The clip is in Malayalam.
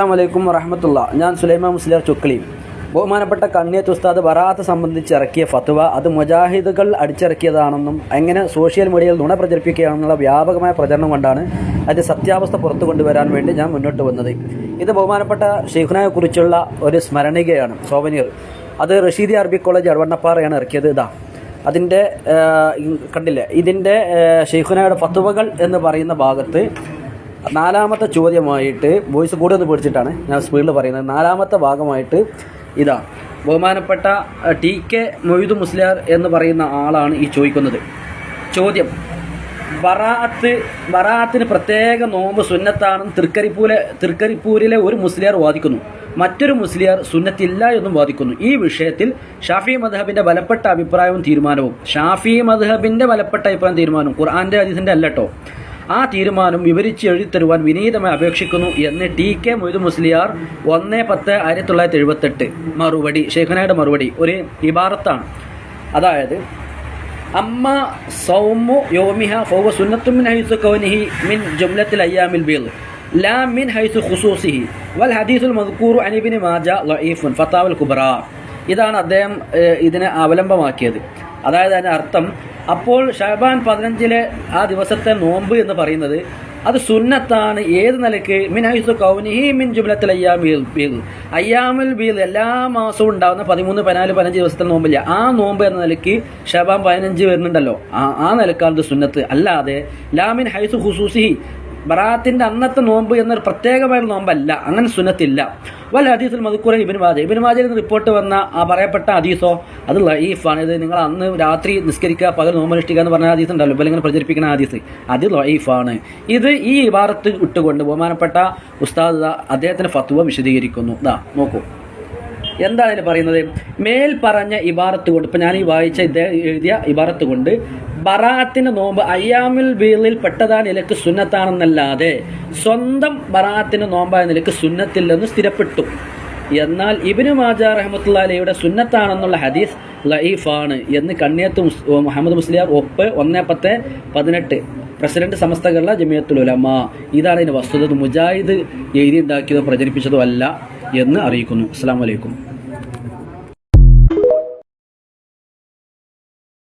അസ്സാമലൈക്കും വറഹമത്തുള്ള. ഞാൻ സുലൈമാ മുസ്ലിയാർ ചുക്ലി ബഹുമാനപ്പെട്ട കണ്ണിയത്ത് ഉസ്താദ് ബറാത്ത് സംബന്ധിച്ച് ഇറക്കിയ ഫത്വ അത് മുജാഹിദുകൾ അടിച്ചിറക്കിയതാണെന്നും എങ്ങനെ സോഷ്യൽ മീഡിയയിൽ നുണ പ്രചരിപ്പിക്കുകയാണെന്നുള്ള വ്യാപകമായ പ്രചരണം കൊണ്ടാണ് അതിന്റെ സത്യാവസ്ഥ പുറത്തു കൊണ്ടുവരാൻ വേണ്ടി ഞാൻ മുന്നോട്ട് വന്നത്. ഇത് ബഹുമാനപ്പെട്ട ഷെയ്ഖുനയെ കുറിച്ചുള്ള ഒരു സ്മരണികയാണ് സോവനിയർ അത് റഷീദി അറബി കോളേജ് അടവണ്ണപ്പാറയാണ് ഇറക്കിയത്. ഇതാ. അതിന്റെ കണ്ടില്ലേ? ഇതിന്റെ ഷെയ്ഖുനയുടെ ഫത്വകൾ എന്ന് പറയുന്ന ഭാഗത്ത് നാലാമത്തെ ചോദ്യമായിട്ട് വോയിസ് കൂടെ ഒന്ന് പേടിച്ചിട്ടാണ് ഞാൻ സ്പീഡിൽ പറയുന്നത്. നാലാമത്തെ ഭാഗമായിട്ട് ഇതാ ബഹുമാനപ്പെട്ട ടി കെ മൊയ്തു മുസ്ലിയാർ എന്ന് പറയുന്ന ആളാണ് ഈ ചോദിക്കുന്നത്. ചോദ്യം ബറാത്ത് ബറാത്തിന് പ്രത്യേക നോമ്പ് സുന്നത്താണെന്ന് തൃക്കരിപ്പൂലെ തൃക്കരിപ്പൂരിലെ ഒരു മുസ്ലിയാർ വാദിക്കുന്നു. മറ്റൊരു മുസ്ലിയാർ സുന്നത്തില്ല എന്നും വാദിക്കുന്നു. ഈ വിഷയത്തിൽ ഷാഫി മദ്ഹബിന്റെ ബലപ്പെട്ട അഭിപ്രായവും തീരുമാനവും. ഷാഫി മദ്ഹബിന്റെ ബലപ്പെട്ട അഭിപ്രായം തീരുമാനവും. ഖുർആന്റെ ഹദീസിന്റെ അല്ലട്ടോ ആ തീരുമാനം വിവരിച്ച് എഴുതിത്തരുവാൻ വിനീതമായി അപേക്ഷിക്കുന്നു എന്ന് ടി കെ മൊയ്തു മുസ്ലിയാർ ഒന്ന് പത്ത് ആയിരത്തി തൊള്ളായിരത്തി എഴുപത്തെട്ട് മറുപടി ഷെയ്ഖനയുടെ മറുപടി ഒരു ഇബാറത്താണ്. അതായത് അമ്മ സൗമു യോമിഹ ഫൗവ സുന്നത്തു മിൻ ഹൈസു കൗനിഹി മിൻ ജുംലത്തിൽ അയ്യാമിൽ ബീൽ ലാ മിൻ ഹൈസു ഖുസൂസിഹി വൽ ഹദീസുൽ മദ്കൂറു അനിബിന് മാജ ലഈഫുൻ ഫത്താവൽ കുബ്ര. ഇതാണ് അദ്ദേഹം ഇതിനെ അവലംബമാക്കിയത്. അതായത് അതിന്റെ അർത്ഥം അപ്പോൾ ഷഹബാൻ പതിനഞ്ചിലെ ആ ദിവസത്തെ നോമ്പ് എന്ന് പറയുന്നത് അത് സുന്നത്താണ്. ഏത് നിലയ്ക്ക്? മിൻ ഹൈസു കൗനിഹി മിൻ ജുംലത്തിൽ അയ്യാം ബീൽ അയ്യാമിൽ ബീൽ എല്ലാ മാസവും ഉണ്ടാകുന്ന പതിമൂന്ന് പതിനാല് പതിനഞ്ച് ദിവസത്തെ നോമ്പില്ല. ആ നോമ്പ് എന്ന നിലയ്ക്ക് ഷബാൻ പതിനഞ്ച് വരുന്നുണ്ടല്ലോ. ആ ആ നിലക്കാണ് സുന്നത്ത്. അല്ലാതെ ലാമിൻ ഹൈസു ഹുസൂസിഹി ബറാത്തിന്റെ അന്നത്തെ നോമ്പ് എന്നൊരു പ്രത്യേകമായ നോമ്പല്ല. അങ്ങനെ സുനത്തില്ല വല്ല ഹദീസിൽ മധുക്കുറ ഇബിൻ വാജ ഇബിൻ വാജയിൽ നിന്ന് റിപ്പോർട്ട് വന്ന ആ പറയപ്പെട്ട ഹദീസോ അത് ലൈഫാണ്. ഇത് നിങ്ങൾ അന്ന് രാത്രി നിസ്കരിക്കുക പകൽ നോമ്പ് അനുഷ്ഠിക്കുക എന്ന് പറഞ്ഞ ഹദീസ് ഉണ്ടല്ലോ. ഇപ്പോൾ ഇങ്ങനെ പ്രചരിപ്പിക്കുന്ന ഹദീസ്. അത് ലൈഫാണ്. ഇത് ഈ ഇബാറത്ത് വിട്ടുകൊണ്ട് ബഹുമാനപ്പെട്ട ഉസ്താദ് അദ്ദേഹത്തിന്റെ ഫത്വ വിശദീകരിക്കുന്നു. ദാ നോക്കൂ. എന്താണ് ഇതിൽ പറയുന്നത്? മേൽ പറഞ്ഞ ഇബാറത്ത് കൊണ്ട് ഇപ്പം ഞാൻ ഈ വായിച്ച എഴുതിയ ഇബാറത്ത് കൊണ്ട് ബറാത്തിന്റെ നോമ്പ് അയ്യാമുൽ ബീറിൽ പെട്ടതാ നിലയ്ക്ക് സുന്നത്താണെന്നല്ലാതെ സ്വന്തം ബറാത്തിന്റെ നോമ്പായ നിലയ്ക്ക് സുന്നത്തില്ലെന്ന് സ്ഥിരപ്പെട്ടു. എന്നാൽ ഇബിനു മാജ റഹമത്തുല്ലാലയുടെ സുന്നത്താണെന്നുള്ള ഹദീസ് ലൈഫാണ് എന്ന് കണ്ണിയത്ത് മുഹമ്മദ് മുസ്ലിയാർ ഒപ്പ് ഒന്ന് പത്ത് പതിനെട്ട്. പ്രസിഡന്റ് സമസ്ത ജമിയത്തുൽ ഉലമ. ഇതാണ് ഇതിന് വസ്തുത. മുജാഹിദ് എഴുതി ഉണ്ടാക്കിയതോ പ്രചരിപ്പിച്ചതോ അല്ല. എന്ന് അറിയിക്കുന്നു. അസ്സാം വലൈക്കും